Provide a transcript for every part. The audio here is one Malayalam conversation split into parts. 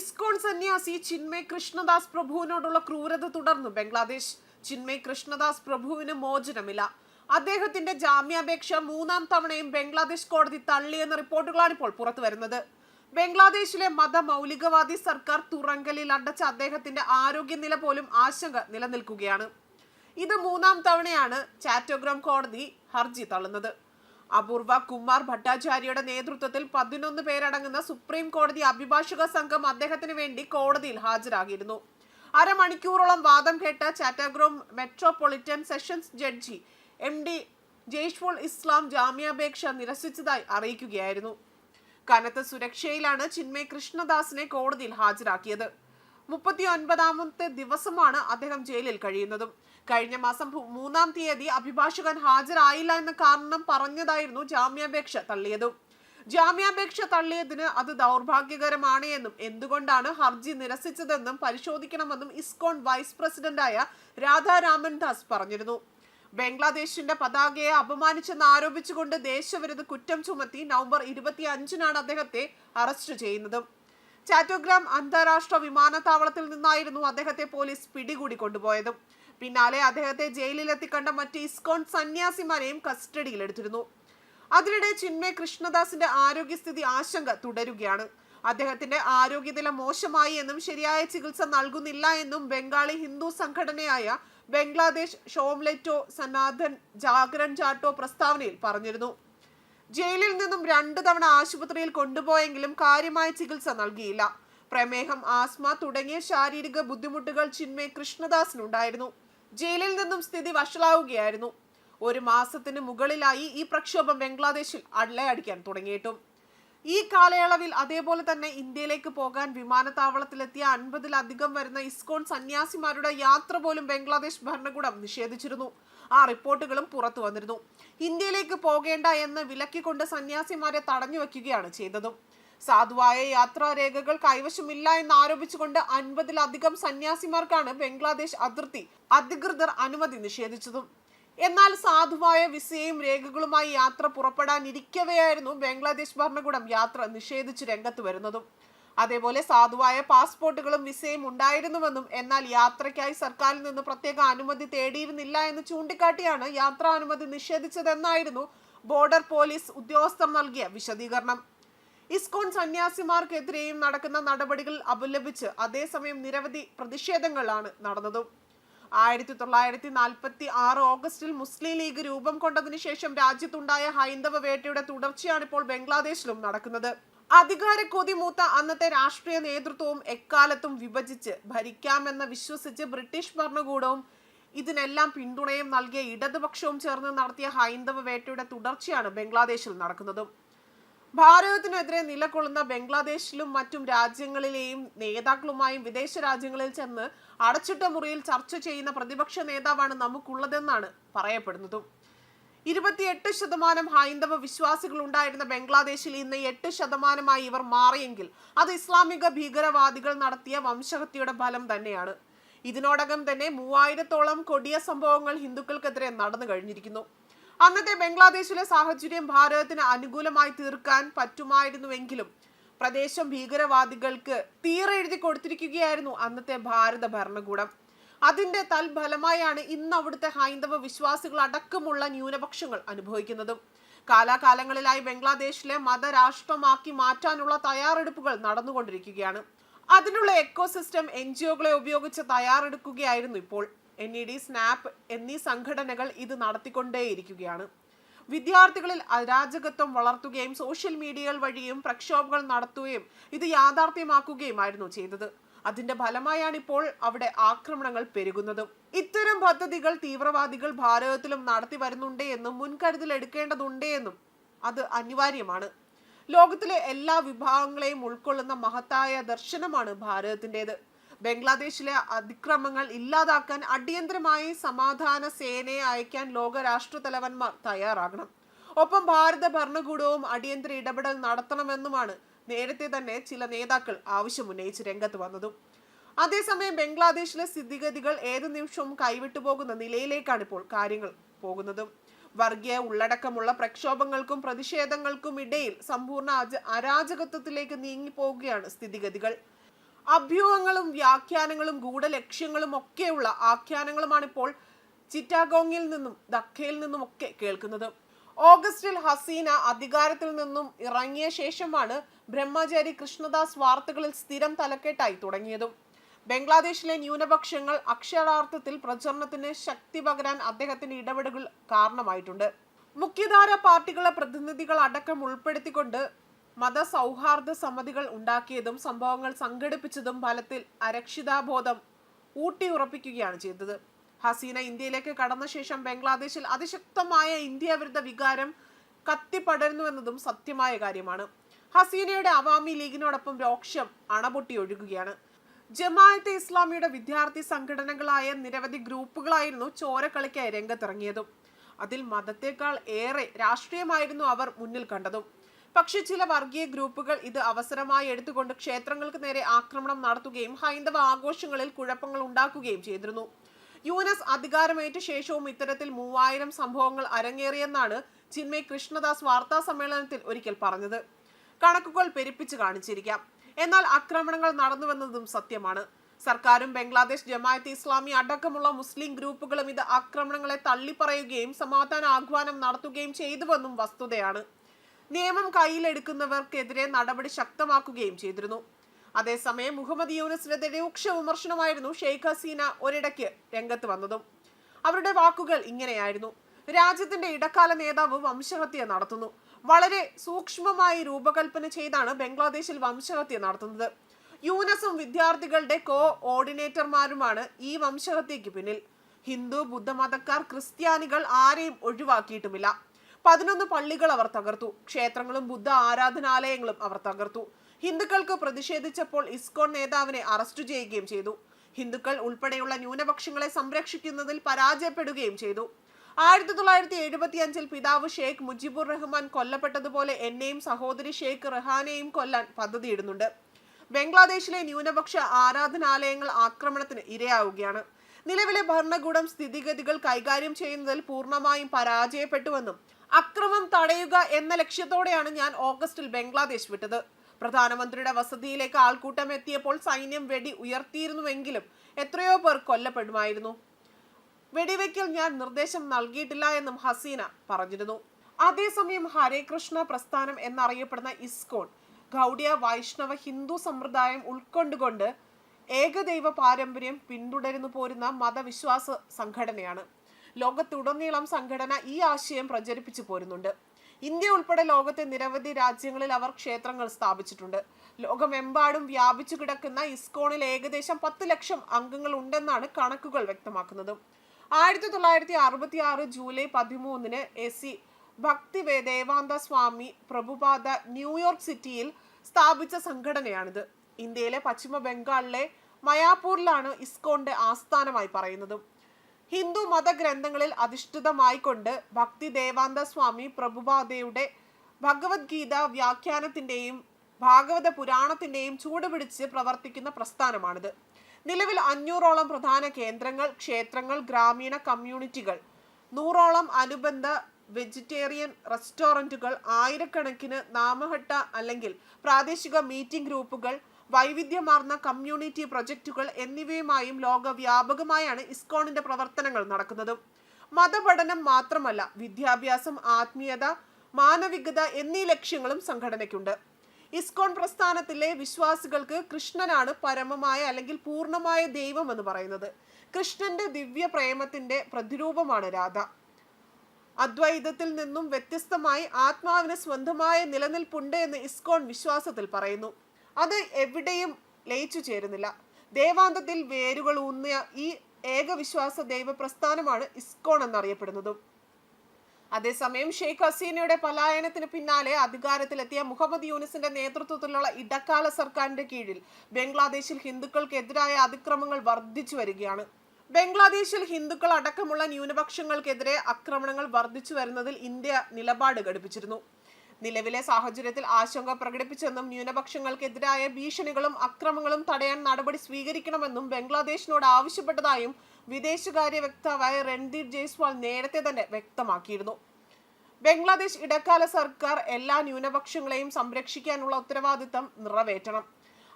ഇസ്കോൺ സന്യാസി ചിന്മയ് കൃഷ്ണദാസ് പ്രഭുവിനോടുള്ള ക്രൂരത തുടർന്നു. ബംഗ്ലാദേശ് ചിന്മയ് കൃഷ്ണദാസ് പ്രഭുവിന് മോചനമില്ല. അദ്ദേഹത്തിന്റെ ജാമ്യാപേക്ഷ മൂന്നാം തവണയും ബംഗ്ലാദേശ് കോടതി തള്ളിയെന്ന റിപ്പോർട്ടുകളാണ് ഇപ്പോൾ പുറത്തു വരുന്നത്. ബംഗ്ലാദേശിലെ മത മൗലികവാദി സർക്കാർ തുറങ്കലിൽ അടച്ച അദ്ദേഹത്തിന്റെ ആരോഗ്യനില പോലും ആശങ്ക നിലനിൽക്കുകയാണ്. ഇത് മൂന്നാം തവണയാണ് ചാറ്റോഗ്രാം കോടതി ഹർജി തള്ളുന്നത്. അപൂർവ കുമാർ ഭട്ടാചാര്യയുടെ നേതൃത്വത്തിൽ പതിനൊന്ന് പേരടങ്ങുന്ന സുപ്രീം കോടതി അഭിഭാഷക സംഘം അദ്ദേഹത്തിന് വേണ്ടി കോടതിയിൽ ഹാജരാകിയിരുന്നു. അരമണിക്കൂറോളം വാദം കേട്ട Chattogram metropolitan sessions judge M D Jaishful Islam ജാമ്യാപേക്ഷ നിരസിച്ചതായി അറിയിക്കുകയായിരുന്നു. കനത്ത സുരക്ഷയിലാണ് ചിന്മയ് കൃഷ്ണദാസിനെ കോടതിയിൽ ഹാജരാക്കിയത്. മുപ്പത്തി ഒൻപതാമത്തെ ദിവസമാണ് അദ്ദേഹം ജയിലിൽ കഴിയുന്നതും. കഴിഞ്ഞ മാസം മൂന്നാം തീയതി അഭിഭാഷകൻ ഹാജരായില്ല എന്ന കാരണം പറഞ്ഞതായിരുന്നു ജാമ്യാപേക്ഷ തള്ളിയത്. ജാമ്യാപേക്ഷ തള്ളിയതിന് അത് ദൗർഭാഗ്യകരമാണ് എന്നും എന്തുകൊണ്ടാണ് ഹർജി നിരസിച്ചതെന്നും പരിശോധിക്കണമെന്നും ഇസ്കോൺ വൈസ് പ്രസിഡന്റായ രാധാരാമൻ ദാസ് പറഞ്ഞിരുന്നു. ബംഗ്ലാദേശിന്റെ പതാകയെ അപമാനിച്ചെന്ന് ആരോപിച്ചുകൊണ്ട് ദേശവിരുദ്ധ കുറ്റം ചുമത്തി നവംബർ ഇരുപത്തി അഞ്ചിനാണ് അദ്ദേഹത്തെ അറസ്റ്റ് ചെയ്യുന്നത്. ചാറ്റോഗ്രാം അന്താരാഷ്ട്ര വിമാനത്താവളത്തിൽ നിന്നായിരുന്നു അദ്ദേഹത്തെ പോലീസ് പിടികൂടി കൊണ്ടുപോയതും. പിന്നാലെ അദ്ദേഹത്തെ ജയിലിലെത്തി കണ്ട മറ്റ് ഇസ്കോൺ സന്യാസിമാരെയും കസ്റ്റഡിയിലെടുത്തിരുന്നു അതിനിടെ ചിന്മയ കൃഷ്ണദാസിന്റെ ആരോഗ്യസ്ഥിതി ആശങ്ക തുടരുകയാണ്. അദ്ദേഹത്തിന്റെ ആരോഗ്യനില മോശമായി എന്നും ശരിയായ ചികിത്സ നൽകുന്നില്ല എന്നും ബംഗാളി ഹിന്ദു സംഘടനയായ ബംഗ്ലാദേശ് ഷോംലെറ്റോ സനാതൻ ജാഗ്രൻ ചാട്ടോ പ്രസ്താവനയിൽ പറഞ്ഞിരുന്നു. ജയിലിൽ നിന്നും രണ്ടു തവണ ആശുപത്രിയിൽ കൊണ്ടുപോയെങ്കിലും കാര്യമായ ചികിത്സ നൽകിയില്ല. പ്രമേഹം ആസ്മ തുടങ്ങിയ ശാരീരിക ബുദ്ധിമുട്ടുകൾ ചിന്മയ് കൃഷ്ണദാസിനുണ്ടായിരുന്നു. ജയിലിൽ നിന്നും സ്ഥിതി വഷളാവുകയായിരുന്നു. ഒരു മാസത്തിന് മുകളിലായി ഈ പ്രക്ഷോഭം ബംഗ്ലാദേശിൽ അടലയടിക്കാൻ തുടങ്ങിയിട്ടും. ഈ കാലയളവിൽ അതേപോലെ തന്നെ ഇന്ത്യയിലേക്ക് പോകാൻ വിമാനത്താവളത്തിലെത്തിയ അൻപതിലധികം വരുന്ന ഇസ്കോൺ സന്യാസിമാരുടെ യാത്ര പോലും ബംഗ്ലാദേശ് ഭരണകൂടം നിഷേധിച്ചിരുന്നു. ആ റിപ്പോർട്ടുകളും പുറത്തു വന്നിരുന്നു ഇന്ത്യയിലേക്ക് പോകേണ്ട എന്ന് വിലക്കിക്കൊണ്ട് സന്യാസിമാരെ തടഞ്ഞു വയ്ക്കുകയാണ് ചെയ്തതും. സാധുവായ യാത്രാരേഖകൾ കൈവശമില്ല എന്ന് ആരോപിച്ചുകൊണ്ട് അൻപതിലധികം സന്യാസിമാർക്കാണ് ബംഗ്ലാദേശ് അതിർത്തി അധികൃതർ അനുമതി നിഷേധിച്ചതും. എന്നാൽ സാധുവായ വിസയും രേഖകളുമായി യാത്ര പുറപ്പെടാനിരിക്കവെയായിരുന്നു ബംഗ്ലാദേശ് ഭരണകൂടം യാത്ര നിഷേധിച്ച് രംഗത്ത് വരുന്നതും. അതേപോലെ സാധുവായ പാസ്പോർട്ടുകളും വിസയും ഉണ്ടായിരുന്നുവെന്നും എന്നാൽ യാത്രയ്ക്കായി സർക്കാരിൽ നിന്ന് പ്രത്യേക അനുമതി തേടിയിരുന്നില്ല എന്ന് ചൂണ്ടിക്കാട്ടിയാണ് യാത്രാ അനുമതി നിഷേധിച്ചതെന്നായിരുന്നു ബോർഡർ പോലീസ് ഉദ്യോഗസ്ഥർ നൽകിയ വിശദീകരണം. ഇസ്കോൺ സന്യാസിമാർക്കെതിരെയും നടക്കുന്ന നടപടികൾ അപലപിച്ച് അതേസമയം നിരവധി പ്രതിഷേധങ്ങളാണ് നടന്നതും. ആയിരത്തി തൊള്ളായിരത്തി നാൽപ്പത്തി ആറ് ഓഗസ്റ്റിൽ മുസ്ലിം ലീഗ് രൂപം കൊണ്ടതിനു ശേഷം രാജ്യത്തുണ്ടായ ഹൈന്ദവ വേട്ടയുടെ തുടർച്ചയാണ് ഇപ്പോൾ ബംഗ്ലാദേശിലും നടക്കുന്നത്. അധികാര കൊതി മൂത്ത അന്നത്തെ രാഷ്ട്രീയ നേതൃത്വവും എക്കാലത്തും വിഭജിച്ച് ഭരിക്കാമെന്ന് വിശ്വസിച്ച് ബ്രിട്ടീഷ് ഭരണകൂടവും ഇതിനെല്ലാം പിന്തുണയും നൽകിയ ഇടതുപക്ഷവും ചേർന്ന് നടത്തിയ ഹൈന്ദവ വേട്ടയുടെ തുടർച്ചയാണ് ബംഗ്ലാദേശിൽ നടക്കുന്നതും. ഭാരതത്തിനെതിരെ നിലകൊള്ളുന്ന ബംഗ്ലാദേശിലും മറ്റും രാജ്യങ്ങളിലെയും നേതാക്കളുമായും വിദേശ രാജ്യങ്ങളിൽ ചെന്ന് അടച്ചിട്ട മുറിയിൽ ചർച്ച ചെയ്യുന്ന പ്രതിപക്ഷ നേതാവാണ് നമുക്കുള്ളതെന്നാണ് പറയപ്പെടുന്നതും. ഇരുപത്തിയെട്ട് ശതമാനം ഹൈന്ദവ വിശ്വാസികൾ ഉണ്ടായിരുന്ന ബംഗ്ലാദേശിൽ ഇന്ന് എട്ട് ശതമാനമായി ഇവർ മാറിയെങ്കിൽ അത് ഇസ്ലാമിക ഭീകരവാദികൾ നടത്തിയ വംശഹത്യയുടെ ഫലം തന്നെയാണ്. ഇതിനോടകം തന്നെ മൂവായിരത്തോളം കൊടിയ സംഭവങ്ങൾ ഹിന്ദുക്കൾക്കെതിരെ നടന്നു കഴിഞ്ഞിരിക്കുന്നു. അന്നത്തെ ബംഗ്ലാദേശിലെ സാഹചര്യം ഭാരതത്തിന് അനുകൂലമായി തീർക്കാൻ പറ്റുമായിരുന്നുവെങ്കിലും പ്രദേശം ഭീകരവാദികൾക്ക് തീരെഴുതി കൊടുത്തിരിക്കുകയായിരുന്നു അന്നത്തെ ഭാരത ഭരണകൂടം. അതിന്റെ തൽഫലമായാണ് ഇന്ന് അവിടുത്തെ ഹൈന്ദവ വിശ്വാസികൾ അടക്കമുള്ള ന്യൂനപക്ഷങ്ങൾ അനുഭവിക്കുന്നതും. കാലാകാലങ്ങളിലായി ബംഗ്ലാദേശിലെ മതരാഷ്ട്രമാക്കി മാറ്റാനുള്ള തയ്യാറെടുപ്പുകൾ നടന്നുകൊണ്ടിരിക്കുകയാണ്. അതിനുള്ള എക്കോസിസ്റ്റം എൻ ജി ഒകളെ ഉപയോഗിച്ച് തയ്യാറെടുക്കുകയായിരുന്നു ഇപ്പോൾ. എൻ ഇ ഡി സ്നാപ്പ് എന്നീ സംഘടനകൾ ഇത് നടത്തിക്കൊണ്ടേയിരിക്കുകയാണ്. വിദ്യാർത്ഥികളിൽ അരാജകത്വം വളർത്തുകയും സോഷ്യൽ മീഡിയകൾ വഴിയും പ്രക്ഷോഭങ്ങൾ നടത്തുകയും ഇത് യാഥാർത്ഥ്യമാക്കുകയുമായിരുന്നു ചെയ്തത്. അതിന്റെ ഫലമായാണ് ഇപ്പോൾ അവിടെ ആക്രമണങ്ങൾ പെരുകുന്നതും. ഇത്തരം പദ്ധതികൾ തീവ്രവാദികൾ ഭാരതത്തിലും നടത്തി വരുന്നുണ്ട് എന്നും മുൻകരുതൽ എടുക്കേണ്ടതുണ്ട് എന്നും അത് അനിവാര്യമാണ്. ലോകത്തിലെ എല്ലാ വിഭാഗങ്ങളെയും ഉൾക്കൊള്ളുന്ന മഹത്തായ ദർശനമാണ് ഭാരതത്തിന്റെത്. ബംഗ്ലാദേശിലെ അതിക്രമങ്ങൾ ഇല്ലാതാക്കാൻ അടിയന്തരമായി സമാധാന സേനയെ അയക്കാൻ ലോക രാഷ്ട്ര തലവന്മാർ തയ്യാറാകണം. ഒപ്പം ഭാരത ഭരണകൂടവും അടിയന്തര ഇടപെടൽ നടത്തണമെന്നുമാണ് നേരത്തെ തന്നെ ചില നേതാക്കൾ ആവശ്യം ഉന്നയിച്ച് രംഗത്ത് വന്നതും. അതേസമയം ബംഗ്ലാദേശിലെ സ്ഥിതിഗതികൾ ഏത് നിമിഷവും കൈവിട്ടു പോകുന്ന നിലയിലേക്കാണ് ഇപ്പോൾ കാര്യങ്ങൾ പോകുന്നതും. വർഗീയ ഉള്ളടക്കമുള്ള പ്രക്ഷോഭങ്ങൾക്കും പ്രതിഷേധങ്ങൾക്കും ഇടയിൽ സമ്പൂർണ അരാജകത്വത്തിലേക്ക് നീങ്ങിപ്പോവുകയാണ് സ്ഥിതിഗതികൾ. അഭ്യൂഹങ്ങളും വ്യാഖ്യാനങ്ങളും ഗൂഢലക്ഷ്യങ്ങളും ഒക്കെയുള്ള ആഖ്യാനങ്ങളുമാണ് ഇപ്പോൾ ചിറ്റാഗോങ്ങിൽ നിന്നും ദക്കയിൽ നിന്നും ഒക്കെ കേൾക്കുന്നത്. ഓഗസ്റ്റിൽ ഹസീന അധികാരത്തിൽ നിന്നും ഇറങ്ങിയ ശേഷമാണ് ബ്രഹ്മചാരി കൃഷ്ണദാസ് വാർത്തകളിൽ സ്ഥിരം തലക്കെട്ടായി തുടങ്ങിയതും. ബംഗ്ലാദേശിലെ ന്യൂനപക്ഷങ്ങൾ അക്ഷരാർത്ഥത്തിൽ പ്രചരണത്തിന് ശക്തി പകരാൻ അദ്ദേഹത്തിന്റെ ഇടപെടലുകൾ കാരണമായിട്ടുണ്ട്. മുഖ്യധാര പാർട്ടികളെ പ്രതിനിധികൾ അടക്കം ഉൾപ്പെടുത്തിക്കൊണ്ട് മതസൗഹാർദ്ദ സമിതികൾ ഉണ്ടാക്കിയതും സംഭവങ്ങൾ സംഘടിപ്പിച്ചതും ഫലത്തിൽ അരക്ഷിതാബോധം ഊട്ടിയുറപ്പിക്കുകയാണ് ചെയ്തത്. ഹസീന ഇന്ത്യയിലേക്ക് കടന്ന ശേഷം ബംഗ്ലാദേശിൽ അതിശക്തമായ ഇന്ത്യ വിരുദ്ധ വികാരം കത്തിപ്പടരുന്നുവെന്നതും സത്യമായ കാര്യമാണ്. ഹസീനയുടെ അവാമി ലീഗിനോടൊപ്പം രോക്ഷം അണപൊട്ടി ഒഴുകുകയാണ് ജമാഅത്തെ ഇസ്ലാമിയുടെ വിദ്യാർത്ഥി സംഘടനകളായ നിരവധി ഗ്രൂപ്പുകളായിരുന്നു ചോരക്കളിക്കായി രംഗത്തിറങ്ങിയതും. അതിൽ മതത്തെക്കാൾ ഏറെ രാഷ്ട്രീയമായിരുന്നു അവർ മുന്നിൽ കണ്ടതും. പക്ഷേ ചില വർഗീയ ഗ്രൂപ്പുകൾ ഇത് അവസരമായി എടുത്തുകൊണ്ട് ക്ഷേത്രങ്ങൾക്ക് നേരെ ആക്രമണം നടത്തുകയും ഹൈന്ദവ ആഘോഷങ്ങളിൽ കുഴപ്പങ്ങൾ ഉണ്ടാക്കുകയും ചെയ്തിരുന്നു. യുഎൻഎസ് അധികാരമേറ്റ ശേഷവും ഇത്തരത്തിൽ മൂവായിരം സംഭവങ്ങൾ അരങ്ങേറിയെന്നാണ് ചിന്മയ് കൃഷ്ണദാസ് വാർത്താ സമ്മേളനത്തിൽ ഒരിക്കൽ പറഞ്ഞത്. കണക്കുകൾ പെരുപ്പിച്ച് കാണിച്ചിരിക്കാം. എന്നാൽ ആക്രമണങ്ങൾ നടന്നുവെന്നതും സത്യമാണ്. സർക്കാരും ബംഗ്ലാദേശ് ജമായത്ത് ഇസ്ലാമി അടക്കമുള്ള മുസ്ലിം ഗ്രൂപ്പുകളും ഇത് ആക്രമണങ്ങളെ തള്ളിപ്പറയുകയും സമാധാന ആഹ്വാനം നടത്തുകയും ചെയ്തുവെന്നും വസ്തുതയാണ്. നിയമം കയ്യിലെടുക്കുന്നവർക്കെതിരെ നടപടി ശക്തമാക്കുകയും ചെയ്തിരുന്നു. അതേസമയം മുഹമ്മദ് യൂനിസിനെതിരെ രൂക്ഷ വിമർശനമായിരുന്നു ഷെയ്ഖ് ഹസീന ഒരിടയ്ക്ക് രംഗത്ത് വന്നതും. അവരുടെ വാക്കുകൾ ഇങ്ങനെയായിരുന്നു. രാജ്യത്തിന്റെ ഇടക്കാല നേതാവ് വംശഹത്യ നടത്തുന്നു. വളരെ സൂക്ഷ്മമായി രൂപകൽപ്പന ചെയ്താണ് ബംഗ്ലാദേശിൽ വംശഹത്യ നടത്തുന്നത്. യൂനസും വിദ്യാർത്ഥികളുടെ കോ ഓർഡിനേറ്റർമാരുമാണ് ഈ വംശഹത്യയ്ക്ക് പിന്നിൽ. ഹിന്ദു ബുദ്ധമതക്കാർ ക്രിസ്ത്യാനികൾ ആരെയും ഒഴിവാക്കിയിട്ടുമില്ല. പതിനൊന്ന് പള്ളികൾ അവർ തകർത്തു. ക്ഷേത്രങ്ങളും ബുദ്ധ ആരാധനാലയങ്ങളും അവർ തകർത്തു. ഹിന്ദുക്കൾക്ക് പ്രതിഷേധിച്ചപ്പോൾ ഇസ്കോൺ നേതാവിനെ അറസ്റ്റ് ചെയ്യുകയും ചെയ്തു. ഹിന്ദുക്കൾ ഉൾപ്പെടെയുള്ള ന്യൂനപക്ഷങ്ങളെ സംരക്ഷിക്കുന്നതിൽ പരാജയപ്പെടുകയും ചെയ്തു. ആയിരത്തി തൊള്ളായിരത്തി എഴുപത്തി അഞ്ചിൽ പിതാവ് ഷെയ്ഖ് മുജിബുർ റഹ്മാൻ കൊല്ലപ്പെട്ടതുപോലെ എന്നെയും സഹോദരി ഷെയ്ഖ് റഹാനെയും കൊല്ലാൻ പദ്ധതിയിടുന്നുണ്ട്. ബംഗ്ലാദേശിലെ ന്യൂനപക്ഷ ആരാധനാലയങ്ങൾ ആക്രമണത്തിന് ഇരയാവുകയാണ്. നിലവിലെ ഭരണകൂടം സ്ഥിതിഗതികൾ കൈകാര്യം ചെയ്യുന്നതിൽ പൂർണമായും പരാജയപ്പെട്ടുവെന്നും അക്രമം തടയുക എന്ന ലക്ഷ്യത്തോടെയാണ് ഞാൻ ഓഗസ്റ്റിൽ ബംഗ്ലാദേശ് വിട്ടത്. പ്രധാനമന്ത്രിയുടെ വസതിയിലേക്ക് ആൾക്കൂട്ടം എത്തിയപ്പോൾ സൈന്യം വെടി ഉയർത്തിയിരുന്നുവെങ്കിലും എത്രയോ പേർ കൊല്ലപ്പെടുമായിരുന്നു. വെടിവെക്കൽ ഞാൻ നിർദ്ദേശം നൽകിയിട്ടില്ല എന്നും ഹസീന പറഞ്ഞിരുന്നു. അതേസമയം ഹരേ കൃഷ്ണ പ്രസ്ഥാനം എന്നറിയപ്പെടുന്ന ഇസ്കോൺ ഗൗഡിയ വൈഷ്ണവ ഹിന്ദു സമ്പ്രദായം ഉൾക്കൊണ്ടുകൊണ്ട് ഏകദൈവ പാരമ്പര്യം പിന്തുടരുന്നു പോരുന്ന മതവിശ്വാസ സംഘടനയാണ്. ലോകത്തുടനീളം സംഘടന ഈ ആശയം പ്രചരിപ്പിച്ചു പോരുന്നുണ്ട്. ഇന്ത്യ ഉൾപ്പെടെ ലോകത്തെ നിരവധി രാജ്യങ്ങളിൽ അവർ ക്ഷേത്രങ്ങൾ സ്ഥാപിച്ചിട്ടുണ്ട്. ലോകമെമ്പാടും വ്യാപിച്ചു കിടക്കുന്ന ഇസ്കോണിൽ ഏകദേശം പത്ത് ലക്ഷം അംഗങ്ങൾ ഉണ്ടെന്നാണ് കണക്കുകൾ വ്യക്തമാക്കുന്നത്. ആയിരത്തി തൊള്ളായിരത്തി അറുപത്തി ആറ് ജൂലൈ പതിമൂന്നിന് എ സി ഭക്തി വേദേവാന്ത സ്വാമി പ്രഭുപാദ ന്യൂയോർക്ക് സിറ്റിയിൽ സ്ഥാപിച്ച സംഘടനയാണിത്. ഇന്ത്യയിലെ പശ്ചിമ ബംഗാളിലെ മയാപൂരിലാണ് ഇസ്കോണിന്റെ ആസ്ഥാനമായി പറയുന്നത്. ഹിന്ദു മതഗ്രന്ഥങ്ങളിൽ അധിഷ്ഠിതമായിക്കൊണ്ട് ഭക്തി ദേവാന്ത സ്വാമി പ്രഭുപാദയുടെ ഭഗവത്ഗീത വ്യാഖ്യാനത്തിന്റെയും ഭാഗവത പുരാണത്തിന്റെയും ചൂടുപിടിച്ച് പ്രവർത്തിക്കുന്ന പ്രസ്ഥാനമാണിത്. നിലവിൽ അഞ്ഞൂറോളം പ്രധാന കേന്ദ്രങ്ങൾ ക്ഷേത്രങ്ങൾ ഗ്രാമീണ കമ്മ്യൂണിറ്റികൾ നൂറോളം അനുബന്ധ വെജിറ്റേറിയൻ റെസ്റ്റോറന്റുകൾ ആയിരക്കണക്കിന് നാമഹട്ട അല്ലെങ്കിൽ പ്രാദേശിക മീറ്റിംഗ് ഗ്രൂപ്പുകൾ വൈവിധ്യമാർന്ന കമ്മ്യൂണിറ്റി പ്രൊജക്റ്റുകൾ എന്നിവയുമായും ലോകവ്യാപകമായാണ് ഇസ്കോണിന്റെ പ്രവർത്തനങ്ങൾ നടക്കുന്നത്. മതപഠനം മാത്രമല്ല വിദ്യാഭ്യാസം ആത്മീയത മാനവികത എന്നീ ലക്ഷ്യങ്ങളും സംഘടനയ്ക്കുണ്ട്. ഇസ്കോൺ പ്രസ്ഥാനത്തിലെ വിശ്വാസികൾക്ക് കൃഷ്ണനാണ് പരമമായ അല്ലെങ്കിൽ പൂർണമായ ദൈവം എന്ന് പറയുന്നത്. കൃഷ്ണന്റെ ദിവ്യ പ്രേമത്തിന്റെ പ്രതിരൂപമാണ് രാധ. അദ്വൈതത്തിൽ നിന്നും വ്യത്യസ്തമായി ആത്മാവിന് സ്വന്തമായ നിലനിൽപ്പുണ്ട് എന്ന് ഇസ്കോൺ വിശ്വാസത്തിൽ പറയുന്നു. അത് എവിടെയും ലയിച്ചു ചേരുന്നില്ല. ദേവാന്തത്തിൽ വേരുകൾ ഊന്നിയ ഈ ഏകവിശ്വാസ ദൈവ പ്രസ്ഥാനമാണ് ഇസ്കോൺ എന്നറിയപ്പെടുന്നതും. അതേസമയം ഷെയ്ഖ് ഹസീനയുടെ പലായനത്തിന് പിന്നാലെ അധികാരത്തിലെത്തിയ മുഹമ്മദ് യൂനിസിന്റെ നേതൃത്വത്തിലുള്ള ഇടക്കാല സർക്കാരിന്റെ കീഴിൽ ബംഗ്ലാദേശിൽ ഹിന്ദുക്കൾക്കെതിരായ അതിക്രമങ്ങൾ വർദ്ധിച്ചു വരികയാണ്. ബംഗ്ലാദേശിൽ ഹിന്ദുക്കൾ അടക്കമുള്ള ന്യൂനപക്ഷങ്ങൾക്കെതിരെ ആക്രമണങ്ങൾ വർദ്ധിച്ചു വരുന്നതിൽ ഇന്ത്യ നിലപാട് ഘടിപ്പിച്ചിരുന്നു. നിലവിലെ സാഹചര്യത്തിൽ ആശങ്ക പ്രകടിപ്പിച്ചെന്നും ന്യൂനപക്ഷങ്ങൾക്കെതിരായ ഭീഷണികളും അക്രമങ്ങളും തടയാൻ നടപടി സ്വീകരിക്കണമെന്നും ബംഗ്ലാദേശിനോട് ആവശ്യപ്പെട്ടതായും വിദേശകാര്യ വക്താവായ രൺദീപ് ജയ്സ്വാൾ നേരത്തെ തന്നെ വ്യക്തമാക്കിയിരുന്നു. ബംഗ്ലാദേശ് ഇടക്കാല സർക്കാർ എല്ലാ ന്യൂനപക്ഷങ്ങളെയും സംരക്ഷിക്കാനുള്ള ഉത്തരവാദിത്തം നിറവേറ്റണം.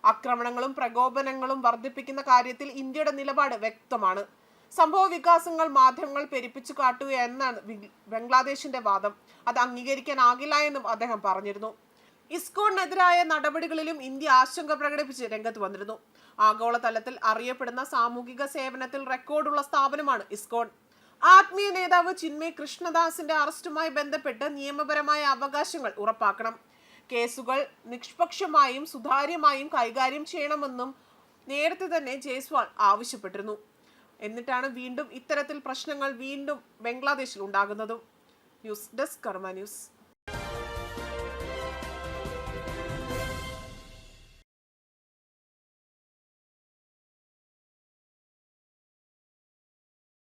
ആക്രമണങ്ങളും പ്രകോപനങ്ങളും വർദ്ധിപ്പിക്കുന്ന കാര്യത്തിൽ ഇന്ത്യയുടെ നിലപാട് വ്യക്തമാണ്. സംഭവ വികാസങ്ങൾ മാധ്യമങ്ങൾ പെരിപ്പിച്ചു കാട്ടുക എന്നാണ് ബംഗ്ലാദേശിന്റെ വാദം. അത് അംഗീകരിക്കാനാകില്ല എന്നും അദ്ദേഹം പറഞ്ഞിരുന്നു. ഇസ്കോണിനെതിരായ നടപടികളിലും ഇന്ത്യ ആശങ്ക പ്രകടിപ്പിച്ച് രംഗത്ത് വന്നിരുന്നു. ആഗോളതലത്തിൽ അറിയപ്പെടുന്ന സാമൂഹിക സേവനത്തിൽ റെക്കോർഡുള്ള സ്ഥാപനമാണ് ഇസ്കോൺ. ആത്മീയ നേതാവ് ചിന്മയ് കൃഷ്ണദാസിന്റെ അറസ്റ്റുമായി ബന്ധപ്പെട്ട് നിയമപരമായ അവകാശങ്ങൾ ഉറപ്പാക്കണം. കേസുകൾ നിഷ്പക്ഷമായും സുതാര്യമായും കൈകാര്യം ചെയ്യണമെന്നും നേരത്തെ തന്നെ ജയ്സ്വാൾ ആവശ്യപ്പെട്ടിരുന്നു. എന്നിട്ടാണ് വീണ്ടും ഇത്തരത്തിൽ പ്രശ്നങ്ങൾ വീണ്ടും ബംഗ്ലാദേശിൽ ഉണ്ടാകുന്നതും. News desk Karma news.